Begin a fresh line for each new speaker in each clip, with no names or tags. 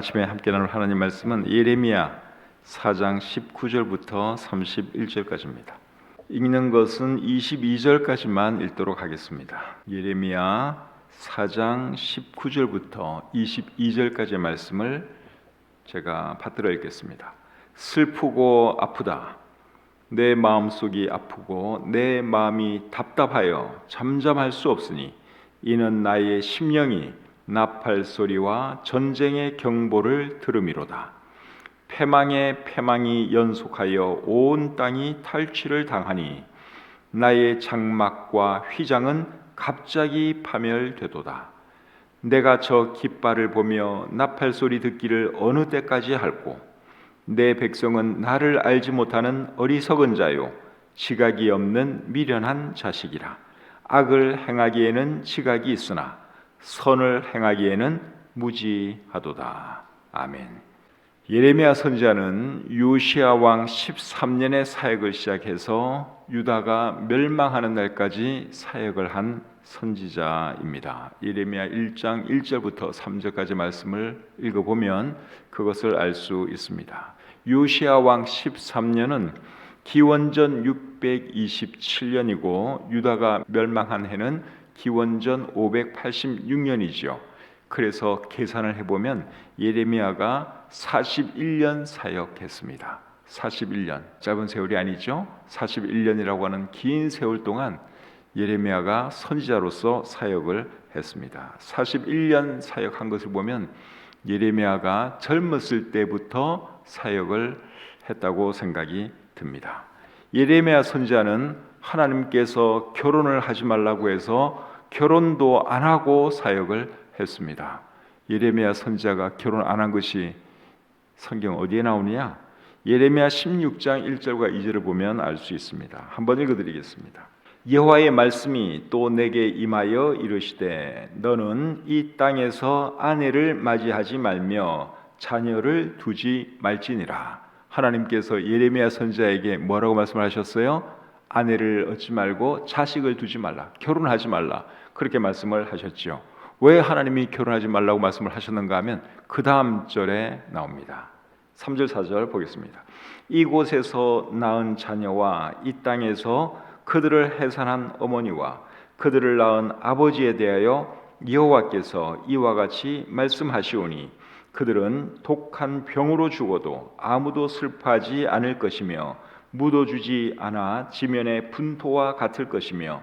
아침에 함께 나눌 하나님 말씀은 예레미야 4장 19절부터 31절까지입니다. 읽는 것은 22절까지만 읽도록 하겠습니다. 예레미야 4장 19절부터 22절까지의 말씀을 제가 받들어 읽겠습니다. 슬프고 아프다. 내 마음속이 아프고 내 마음이 답답하여 잠잠할 수 없으니 이는 나의 심령이 나팔 소리와 전쟁의 경보를 들음이로다. 패망의 패망이 연속하여 온 땅이 탈취를 당하니 나의 장막과 휘장은 갑자기 파멸되도다. 내가 저 깃발을 보며 나팔 소리 듣기를 어느 때까지 할꼬 내 백성은 나를 알지 못하는 어리석은 자요 지각이 없는 미련한 자식이라 악을 행하기에는 지각이 있으나 선을 행하기에는 무지하도다. 아멘. 예레미야 선지자는 요시아 왕 13년의 사역을 시작해서 유다가 멸망하는 날까지 사역을 한 선지자입니다. 예레미야 1장 1절부터 3절까지 말씀을 읽어 보면 그것을 알 수 있습니다. 요시아 왕 13년은 기원전 627년이고 유다가 멸망한 해는 기원전 586년이지요. 그래서 계산을 해보면 예레미야가 41년 사역했습니다. 41년 짧은 세월이 아니죠. 41년이라고 하는 긴 세월 동안 예레미야가 선지자로서 사역을 했습니다. 41년 사역한 것을 보면 예레미야가 젊었을 때부터 사역을 했다고 생각이 듭니다. 예레미야 선지자는 하나님께서 결혼을 하지 말라고 해서 결혼도 안 하고 사역을 했습니다. 예레미야 선지자가 결혼 안 한 것이 성경 어디에 나오느냐? 예레미야 16장 1절과 2절을 보면 알 수 있습니다. 한번 읽어 드리겠습니다. 여호와의 말씀이 또 내게 임하여 이르시되 너는 이 땅에서 아내를 맞이하지 말며 자녀를 두지 말지니라. 하나님께서 예레미야 선지자에게 뭐라고 말씀하셨어요? 아내를 얻지 말고 자식을 두지 말라. 결혼하지 말라. 그렇게 말씀을 하셨죠. 왜 하나님이 결혼하지 말라고 말씀을 하셨는가 하면 그 다음 절에 나옵니다. 3절 4절 보겠습니다. 이곳에서 낳은 자녀와 이 땅에서 그들을 해산한 어머니와 그들을 낳은 아버지에 대하여 여호와께서 이와 같이 말씀하시오니 그들은 독한 병으로 죽어도 아무도 슬퍼하지 않을 것이며 묻어주지 않아 지면의 분토와 같을 것이며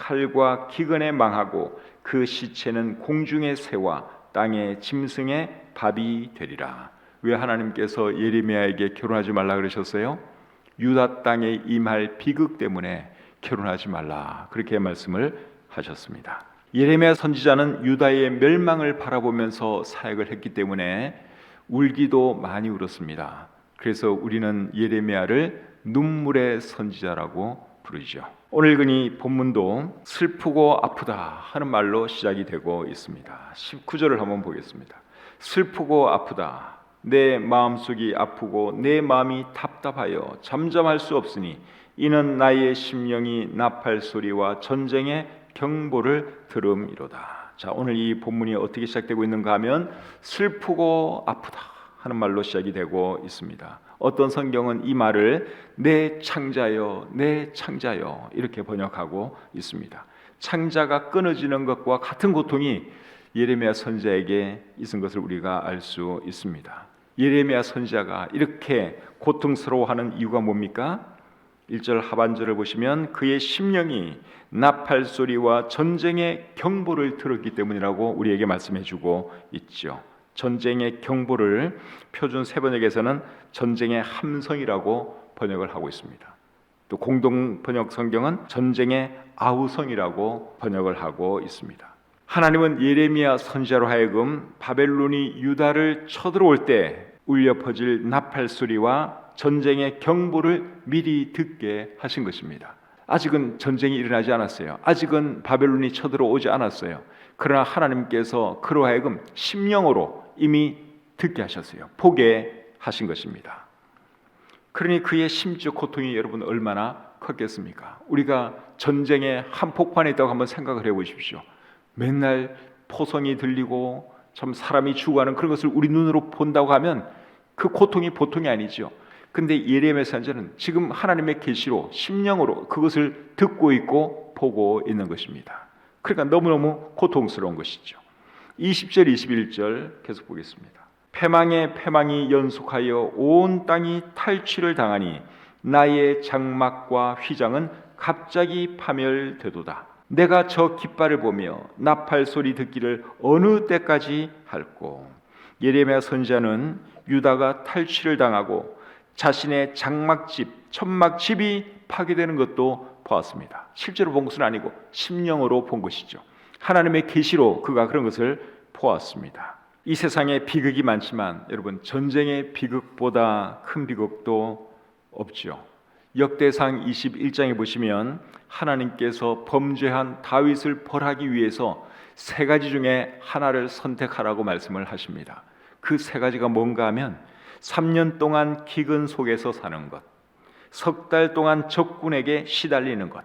칼과 기근에 망하고 그 시체는 공중의 새와 땅의 짐승의 밥이 되리라. 왜 하나님께서 예레미야에게 결혼하지 말라 그러셨어요? 유다 땅에 임할 비극 때문에 결혼하지 말라. 그렇게 말씀을 하셨습니다. 예레미야 선지자는 유다의 멸망을 바라보면서 사역을 했기 때문에 울기도 많이 울었습니다. 그래서 우리는 예레미야를 눈물의 선지자라고 부르죠. 오늘 그니 본문도 슬프고 아프다 하는 말로 시작이 되고 있습니다. 19절을 한번 보겠습니다. 슬프고 아프다. 내 마음속이 아프고 내 마음이 답답하여 잠잠할 수 없으니 이는 나의 심령이 나팔 소리와 전쟁의 경보를 들음이로다. 자, 오늘 이 본문이 어떻게 시작되고 있는가 하면 슬프고 아프다 하는 말로 시작이 되고 있습니다. 어떤 성경은 이 말을 내 창자여, 내 창자여 이렇게 번역하고 있습니다. 창자가 끊어지는 것과 같은 고통이 예레미야 선지자에게 있은 것을 우리가 알 수 있습니다. 예레미야 선지자가 이렇게 고통스러워하는 이유가 뭡니까? 1절 하반절을 보시면 그의 심령이 나팔 소리와 전쟁의 경보를 들었기 때문이라고 우리에게 말씀해 주고 있죠. 전쟁의 경보를 표준 세 번역에서는 전쟁의 함성이라고 번역을 하고 있습니다. 또 공동 번역 성경은 전쟁의 아우성이라고 번역을 하고 있습니다. 하나님은 예레미야 선지자로 하여금 바벨론이 유다를 쳐들어올 때 울려 퍼질 나팔 소리와 전쟁의 경보를 미리 듣게 하신 것입니다. 아직은 전쟁이 일어나지 않았어요. 아직은 바벨론이 쳐들어오지 않았어요. 그러나 하나님께서 그로 하여금 심령으로 이미 듣게 하셨어요. 보게 하신 것입니다. 그러니 그의 심적 고통이 여러분 얼마나 컸겠습니까? 우리가 전쟁의 한복판에 있다고 한번 생각을 해 보십시오. 맨날 포성이 들리고 참 사람이 죽어가는 그런 것을 우리 눈으로 본다고 하면 그 고통이 보통이 아니죠. 근데 예레미야 선지자는 지금 하나님의 계시로 심령으로 그것을 듣고 있고 보고 있는 것입니다. 그러니까 너무너무 고통스러운 것이죠. 20절 21절 계속 보겠습니다. 패망의 패망이 연속하여 온 땅이 탈취를 당하니 나의 장막과 휘장은 갑자기 파멸되도다. 내가 저 깃발을 보며 나팔 소리 듣기를 어느 때까지 할꼬. 예레미야 선지자는 유다가 탈취를 당하고 자신의 장막집, 천막집이 파괴되는 것도 보았습니다. 실제로 본 것은 아니고 심령으로 본 것이죠. 하나님의 계시로 그가 그런 것을 보았습니다. 이 세상에 비극이 많지만 여러분 전쟁의 비극보다 큰 비극도 없죠. 역대상 21장에 보시면 하나님께서 범죄한 다윗을 벌하기 위해서 세 가지 중에 하나를 선택하라고 말씀을 하십니다. 그 세 가지가 뭔가 하면 3년 동안 기근 속에서 사는 것, 석 달 동안 적군에게 시달리는 것,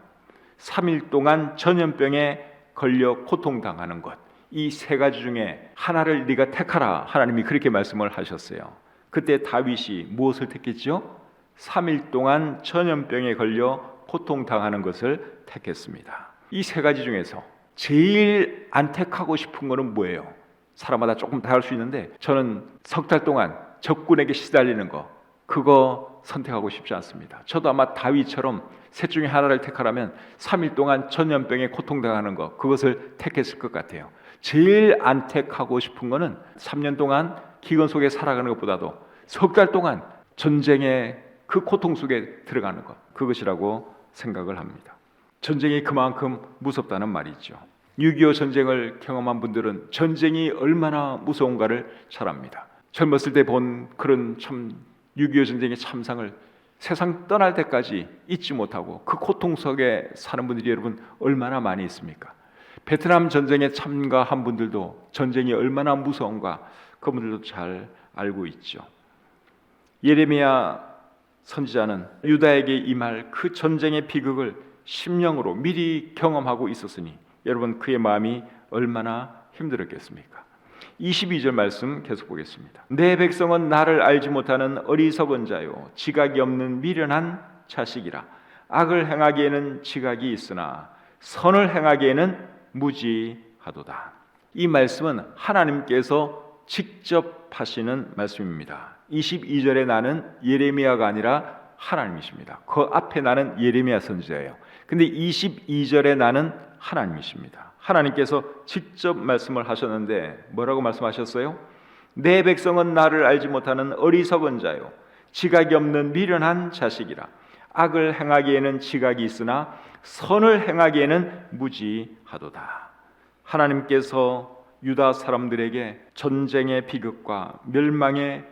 3일 동안 전염병에 걸려 고통당하는 것. 이 세 가지 중에 하나를 네가 택하라. 하나님이 그렇게 말씀을 하셨어요. 그때 다윗이 무엇을 택했죠? 3일 동안 전염병에 걸려 고통당하는 것을 택했습니다. 이 세 가지 중에서 제일 안 택하고 싶은 거는 뭐예요? 사람마다 조금 다를 수 있는데 저는 석 달 동안 적군에게 시달리는 거 그거 선택하고 싶지 않습니다. 저도 아마 다윗처럼 셋 중에 하나를 택하라면 3일 동안 전염병에 고통당하는 거 그것을 택했을 것 같아요. 제일 안 택하고 싶은 거는 3년 동안 기근 속에 살아가는 것보다도 석 달 동안 전쟁의 그 고통 속에 들어가는 것 그것이라고 생각을 합니다. 전쟁이 그만큼 무섭다는 말이죠. 6.25 전쟁을 경험한 분들은 전쟁이 얼마나 무서운가를 잘 압니다. 젊었을 때 본 그런 참 6.25 전쟁의 참상을 세상 떠날 때까지 잊지 못하고 그 고통 속에 사는 분들이 여러분 얼마나 많이 있습니까? 베트남 전쟁에 참가한 분들도 전쟁이 얼마나 무서운가 그분들도 잘 알고 있죠. 예레미야 선지자는 유다에게 임할 그 전쟁의 비극을 심령으로 미리 경험하고 있었으니 여러분 그의 마음이 얼마나 힘들었겠습니까? 22절 말씀 계속 보겠습니다. 내 백성은 나를 알지 못하는 어리석은 자요 지각이 없는 미련한 자식이라 악을 행하기에는 지각이 있으나 선을 행하기에는 무지하도다. 이 말씀은 하나님께서 직접 하시는 말씀입니다. 22절에 나는 예레미야가 아니라 하나님이십니다. 그 앞에 나는 예레미야 선지자예요. 근데 22절에 나는 하나님이십니다. 하나님께서 직접 말씀을 하셨는데 뭐라고 말씀하셨어요? 내 백성은 나를 알지 못하는 어리석은 자요 지각이 없는 미련한 자식이라 악을 행하기에는 지각이 있으나 선을 행하기에는 무지하도다. 하나님께서 유다 사람들에게 전쟁의 비극과 멸망의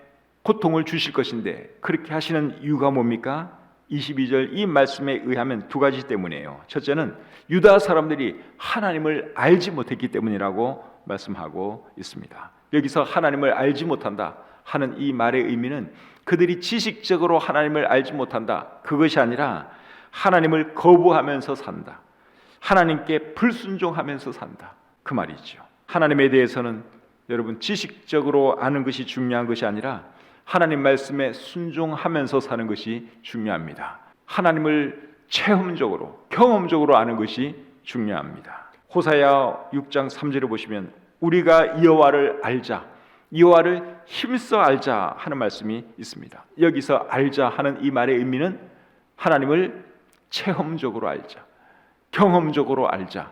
고통을 주실 것인데 그렇게 하시는 이유가 뭡니까? 22절 이 말씀에 의하면 두 가지 때문이에요. 첫째는 유다 사람들이 하나님을 알지 못했기 때문이라고 말씀하고 있습니다. 여기서 하나님을 알지 못한다 하는 이 말의 의미는 그들이 지식적으로 하나님을 알지 못한다. 그것이 아니라 하나님을 거부하면서 산다. 하나님께 불순종하면서 산다. 그 말이죠. 하나님에 대해서는 여러분 지식적으로 아는 것이 중요한 것이 아니라 하나님 말씀에 순종하면서 사는 것이 중요합니다. 하나님을 체험적으로 경험적으로 아는 것이 중요합니다. 호사야 6장 3절을 보시면 우리가 여호와를 알자 여호와를 힘써 알자 하는 말씀이 있습니다. 여기서 알자 하는 이 말의 의미는 하나님을 체험적으로 알자 경험적으로 알자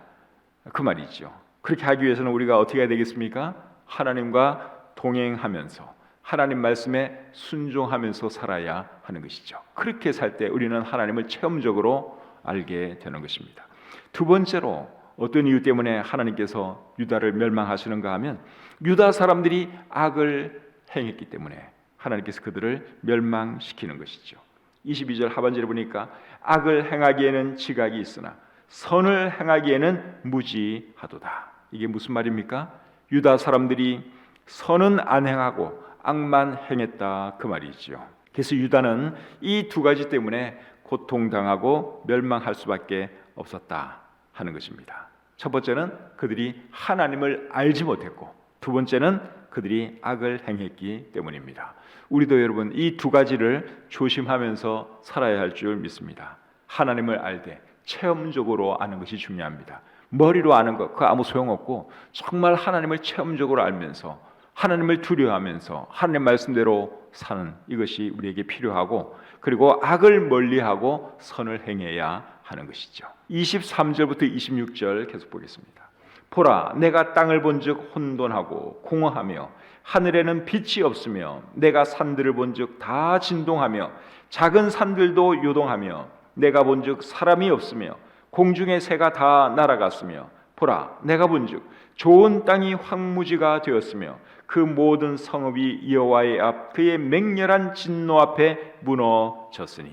그 말이죠. 그렇게 하기 위해서는 우리가 어떻게 해야 되겠습니까? 하나님과 동행하면서 하나님 말씀에 순종하면서 살아야 하는 것이죠. 그렇게 살 때 우리는 하나님을 체험적으로 알게 되는 것입니다. 두 번째로 어떤 이유 때문에 하나님께서 유다를 멸망하시는가 하면 유다 사람들이 악을 행했기 때문에 하나님께서 그들을 멸망시키는 것이죠. 22절 하반절에 보니까 악을 행하기에는 지각이 있으나 선을 행하기에는 무지하도다. 이게 무슨 말입니까? 유다 사람들이 선은 안 행하고 악만 행했다 그 말이죠. 그래서 유다는 이 두 가지 때문에 고통당하고 멸망할 수밖에 없었다 하는 것입니다. 첫 번째는 그들이 하나님을 알지 못했고 두 번째는 그들이 악을 행했기 때문입니다. 우리도 여러분 이 두 가지를 조심하면서 살아야 할 줄 믿습니다. 하나님을 알되 체험적으로 아는 것이 중요합니다. 머리로 아는 것 그 아무 소용없고 정말 하나님을 체험적으로 알면서 하나님을 두려워하면서 하나님 말씀대로 사는 이것이 우리에게 필요하고 그리고 악을 멀리하고 선을 행해야 하는 것이죠. 23절부터 26절 계속 보겠습니다. 보라 내가 땅을 본즉 혼돈하고 공허하며 하늘에는 빛이 없으며 내가 산들을 본즉 다 진동하며 작은 산들도 요동하며 내가 본즉 사람이 없으며 공중의 새가 다 날아갔으며 보라 내가 본즉 좋은 땅이 황무지가 되었으며 그 모든 성읍이 여호와의 앞 그의 맹렬한 진노 앞에 무너졌으니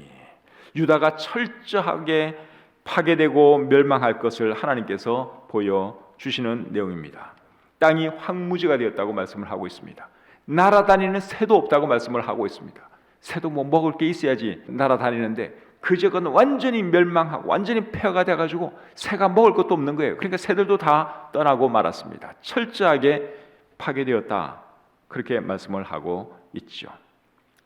유다가 철저하게 파괴되고 멸망할 것을 하나님께서 보여 주시는 내용입니다. 땅이 황무지가 되었다고 말씀을 하고 있습니다. 날아다니는 새도 없다고 말씀을 하고 있습니다. 새도 뭐 먹을 게 있어야지 날아다니는데 그 적은 완전히 멸망하고 완전히 폐허가 돼가지고 새가 먹을 것도 없는 거예요. 그러니까 새들도 다 떠나고 말았습니다. 철저하게 파괴되었다 그렇게 말씀을 하고 있죠.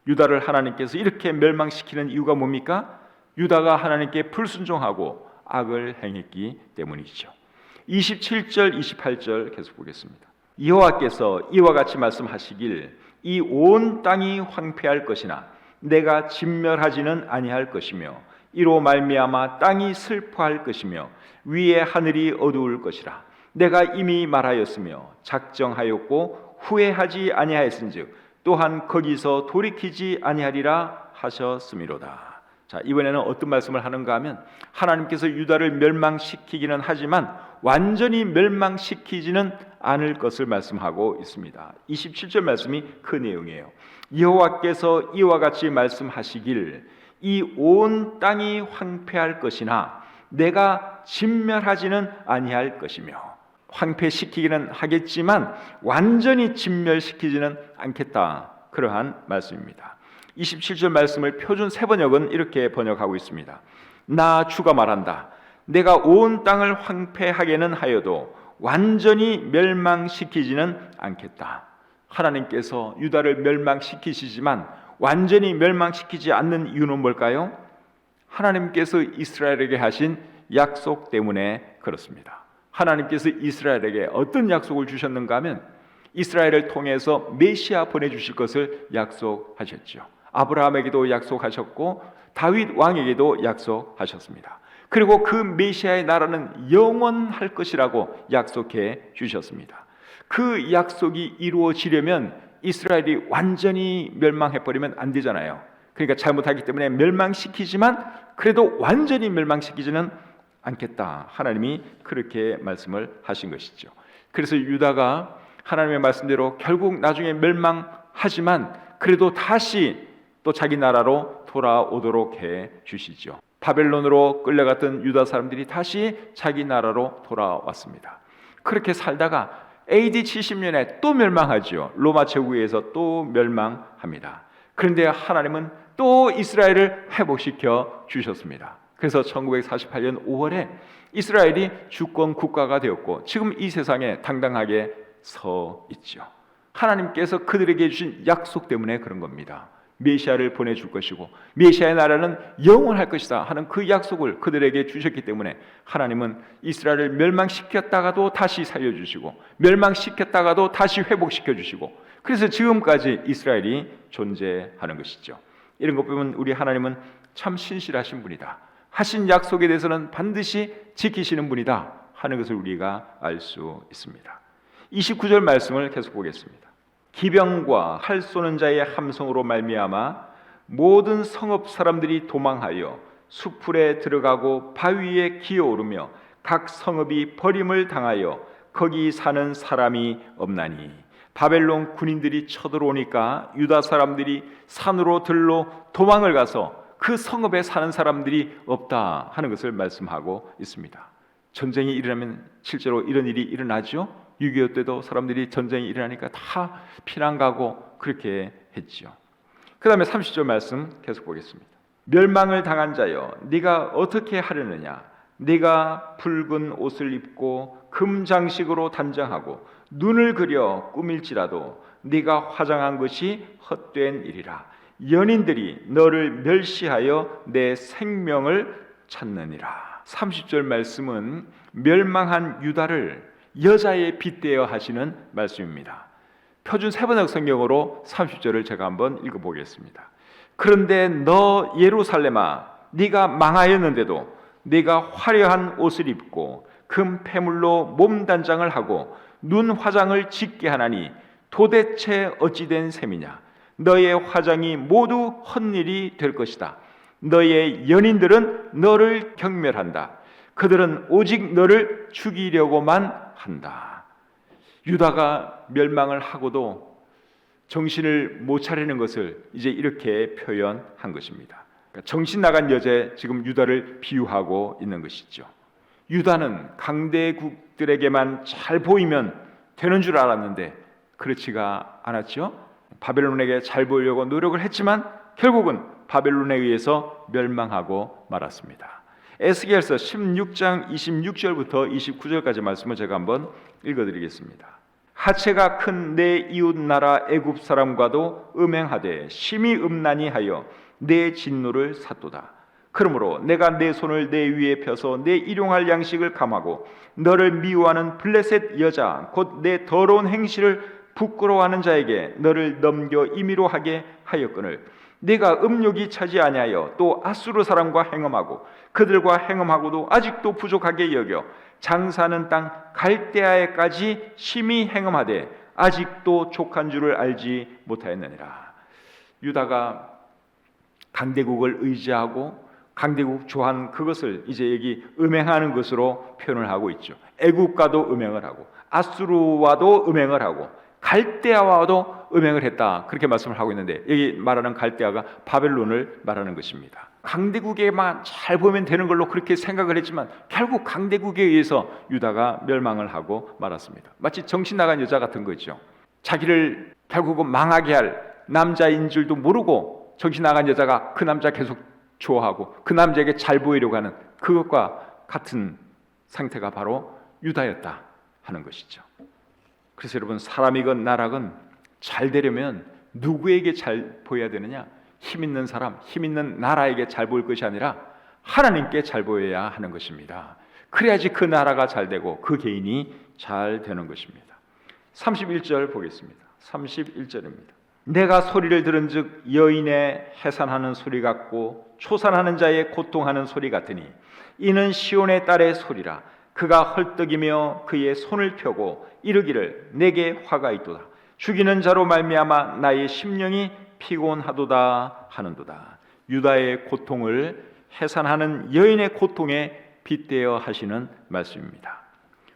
유다를 하나님께서 이렇게 멸망시키는 이유가 뭡니까? 유다가 하나님께 불순종하고 악을 행했기 때문이죠. 27절, 28절 계속 보겠습니다. 여호와께서 이와 같이 말씀하시길 이 온 땅이 황폐할 것이나 내가 진멸하지는 아니할 것이며 이로 말미암아 땅이 슬퍼할 것이며 위에 하늘이 어두울 것이라 내가 이미 말하였으며 작정하였고 후회하지 아니하였은즉 또한 거기서 돌이키지 아니하리라 하셨음이로다. 자, 이번에는 어떤 말씀을 하는가 하면 하나님께서 유다를 멸망시키기는 하지만 완전히 멸망시키지는 않을 것을 말씀하고 있습니다. 27절 말씀이 그 내용이에요. 여호와께서 이와 같이 말씀하시길 이 온 땅이 황폐할 것이나 내가 진멸하지는 아니할 것이며 황폐시키기는 하겠지만 완전히 진멸시키지는 않겠다. 그러한 말씀입니다. 27절 말씀을 표준 세 번역은 이렇게 번역하고 있습니다. 나 주가 말한다. 내가 온 땅을 황폐하게는 하여도 완전히 멸망시키지는 않겠다. 하나님께서 유다를 멸망시키시지만 완전히 멸망시키지 않는 이유는 뭘까요? 하나님께서 이스라엘에게 하신 약속 때문에 그렇습니다. 하나님께서 이스라엘에게 어떤 약속을 주셨는가 하면 이스라엘을 통해서 메시아 보내 주실 것을 약속하셨죠. 아브라함에게도 약속하셨고 다윗 왕에게도 약속하셨습니다. 그리고 그 메시아의 나라는 영원할 것이라고 약속해 주셨습니다. 그 약속이 이루어지려면 이스라엘이 완전히 멸망해 버리면 안 되잖아요. 그러니까 잘못하기 때문에 멸망시키지만 그래도 완전히 멸망시키지는 않겠다. 하나님이 그렇게 말씀을 하신 것이죠. 그래서 유다가 하나님의 말씀대로 결국 나중에 멸망하지만 그래도 다시 또 자기 나라로 돌아오도록 해 주시죠. 바벨론으로 끌려갔던 유다 사람들이 다시 자기 나라로 돌아왔습니다. 그렇게 살다가 AD 70년에 또 멸망하죠. 로마 제국에서 또 멸망합니다. 그런데 하나님은 또 이스라엘을 회복시켜 주셨습니다. 그래서 1948년 5월에 이스라엘이 주권 국가가 되었고 지금 이 세상에 당당하게 서 있죠. 하나님께서 그들에게 주신 약속 때문에 그런 겁니다. 메시아를 보내줄 것이고 메시아의 나라는 영원할 것이다 하는 그 약속을 그들에게 주셨기 때문에 하나님은 이스라엘을 멸망시켰다가도 다시 살려주시고 멸망시켰다가도 다시 회복시켜 주시고 그래서 지금까지 이스라엘이 존재하는 것이죠. 이런 것 보면 우리 하나님은 참 신실하신 분이다. 하신 약속에 대해서는 반드시 지키시는 분이다 하는 것을 우리가 알 수 있습니다. 29절 말씀을 계속 보겠습니다. 기병과 활 쏘는 자의 함성으로 말미암아 모든 성읍 사람들이 도망하여 수풀에 들어가고 바위에 기어오르며 각 성읍이 버림을 당하여 거기 사는 사람이 없나니 바벨론 군인들이 쳐들어오니까 유다 사람들이 산으로 들로 도망을 가서 그 성읍에 사는 사람들이 없다 하는 것을 말씀하고 있습니다. 전쟁이 일어나면 실제로 이런 일이 일어나죠. 6.25 때도 사람들이 전쟁이 일어나니까 다 피난 가고 그렇게 했지요. 그 다음에 30절 말씀 계속 보겠습니다. 멸망을 당한 자여 네가 어떻게 하려느냐 네가 붉은 옷을 입고 금 장식으로 단장하고 눈을 그려 꾸밀지라도 네가 화장한 것이 헛된 일이라 연인들이 너를 멸시하여 내 생명을 찾느니라. 30절 말씀은 멸망한 유다를 여자에 빗대어 하시는 말씀입니다. 표준 세번역 성경으로 30절을 제가 한번 읽어 보겠습니다. 그런데 너 예루살렘아 네가 망하였는데도 네가 화려한 옷을 입고 금 패물로 몸 단장을 하고 눈 화장을 짓게 하나니 도대체 어찌 된 셈이냐 너의 화장이 모두 헛일이 될 것이다 너의 연인들은 너를 경멸한다 그들은 오직 너를 죽이려고만 한다 유다가 멸망을 하고도 정신을 못 차리는 것을 이제 이렇게 표현한 것입니다. 그러니까 정신 나간 여자에 지금 유다를 비유하고 있는 것이죠. 유다는 강대국들에게만 잘 보이면 되는 줄 알았는데 그렇지가 않았죠. 바벨론에게 잘 보이려고 노력을 했지만 결국은 바벨론에 의해서 멸망하고 말았습니다. 에스겔서 16장 26절부터 29절까지 말씀을 제가 한번 읽어드리겠습니다. 하체가 큰 내 이웃 나라 애굽 사람과도 음행하되 심히 음란히 하여 내 진노를 샀도다. 그러므로 내가 내 손을 내 위에 펴서 내 일용할 양식을 감하고 너를 미워하는 블레셋 여자 곧 내 더러운 행실을 부끄러워하는 자에게 너를 넘겨 임의로 하게 하였거늘 네가 음욕이 차지 아니하여 또 아수르 사람과 행음하고 그들과 행음하고도 아직도 부족하게 여겨 장사하는 땅 갈대아에까지 심히 행음하되 아직도 족한 줄을 알지 못하였느니라 유다가 강대국을 의지하고 강대국 조한 그것을 이제 여기 음행하는 것으로 표현을 하고 있죠. 애국과도 음행을 하고 아수르와도 음행을 하고 갈대아와도 음행을 했다. 그렇게 말씀을 하고 있는데 여기 말하는 갈대아가 바벨론을 말하는 것입니다. 강대국에만 잘 보면 되는 걸로 그렇게 생각을 했지만 결국 강대국에 의해서 유다가 멸망을 하고 말았습니다. 마치 정신 나간 여자 같은 거죠. 자기를 결국은 망하게 할 남자인 줄도 모르고 정신 나간 여자가 그 남자 계속 좋아하고 그 남자에게 잘 보이려고 하는 그것과 같은 상태가 바로 유다였다 하는 것이죠. 그래서 여러분 사람이건 나라건 잘 되려면 누구에게 잘 보여야 되느냐? 힘 있는 사람, 힘 있는 나라에게 잘 보일 것이 아니라 하나님께 잘 보여야 하는 것입니다. 그래야지 그 나라가 잘 되고 그 개인이 잘 되는 것입니다. 31절 보겠습니다. 31절입니다. 내가 소리를 들은즉 여인의 해산하는 소리 같고 초산하는 자의 고통하는 소리 같으니 이는 시온의 딸의 소리라 그가 헐떡이며 그의 손을 펴고 이르기를 내게 화가 있도다 죽이는 자로 말미암아 나의 심령이 피곤하도다 하는도다 유다의 고통을 해산하는 여인의 고통에 빗대어 하시는 말씀입니다.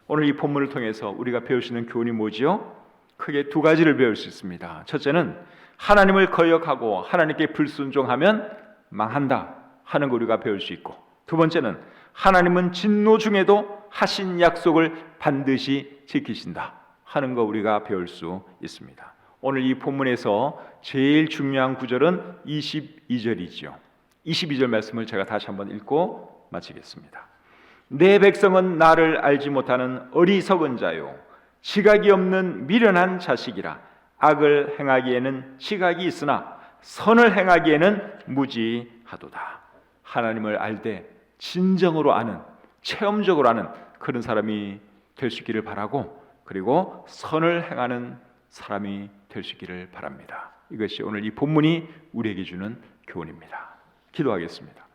오늘 이 본문을 통해서 우리가 있는 교훈이 뭐지요? 크게 두 가지를 배울 수 있습니다. 첫째는 하나님을 거역하고 하나님께 불순종하면 망한다 하는 걸 우리가 배울 수 있고 두 번째는 하나님은 진노 중에도 하신 약속을 반드시 지키신다 하는 거 우리가 배울 수 있습니다. 오늘 이 본문에서 제일 중요한 구절은 22절이죠. 22절 말씀을 제가 다시 한번 읽고 마치겠습니다. 내 백성은 나를 알지 못하는 어리석은 자요 지각이 없는 미련한 자식이라 악을 행하기에는 지각이 있으나 선을 행하기에는 무지하도다. 하나님을 알되 진정으로 아는 체험적으로 아는 그런 사람이 될 수 있기를 바라고 그리고 선을 행하는 사람이 될 수 있기를 바랍니다. 이것이 오늘 이 본문이 우리에게 주는 교훈입니다. 기도하겠습니다.